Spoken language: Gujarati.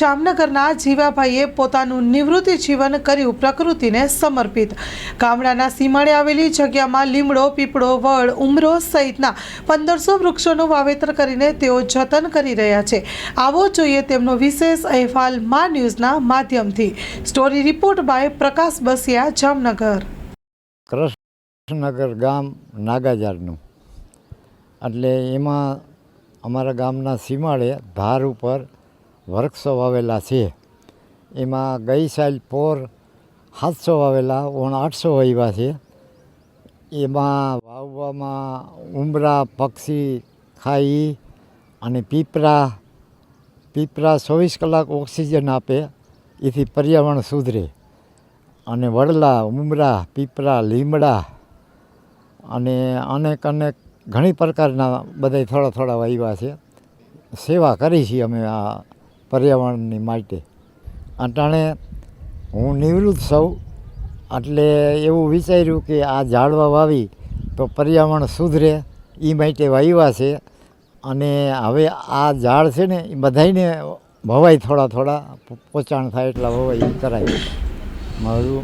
જામનગરના જીવાભાઈએ પોતાનું નિવૃત્તિ જીવન કર્યું પ્રકૃતિને સમર્પિત. ગામડાના સીમાડે આવેલી જગ્યામાં લીમડો, પીપળો, વડ, ઉમરો સહિતના પંદરસો વૃક્ષોનું વાવેતર કરીને તેઓ જતન કરી રહ્યા છે. આવો જોઈએ તેમનો વિશેષ અહેવાલ મા ન્યૂઝના માધ્યમથી. Story report by Prakash Basiya, Jamnagar. Krishnanagar ગામ નાગાજારનું. એટલે એમાં અમારા ગામના સીમાડે ધાર ઉપર વૃક્ષો વાવેલા છે. એમાં ગઈ સાલ પોર સાતસો વાવેલા ઓણ આઠસો વાવ્યા છે. એમાં વાવવામાં ઉંબરા પક્ષી, ખાઈ અને પીપરા પીપરા ચોવીસ કલાક ઓક્સિજન આપે, એથી પર્યાવરણ સુધરે. અને વડલા, ઉમરા, પીપરા, લીમડા અને અનેક અનેક ઘણી પ્રકારના બધા થોડા થોડા વાવ્યા છે. સેવા કરી છીએ અમે આ પર્યાવરણની માટે. અટાણે હું નિવૃત્ત સૌ એટલે એવું વિચાર્યું કે આ ઝાડવા વાવી તો પર્યાવરણ સુધરે એ માટે વાવ્યા છે. અને હવે આ ઝાડ છે ને એ બધાયને ભવાય થોડા થોડા પોચાણ થાય એટલા ભવાય એ કરાય. મારું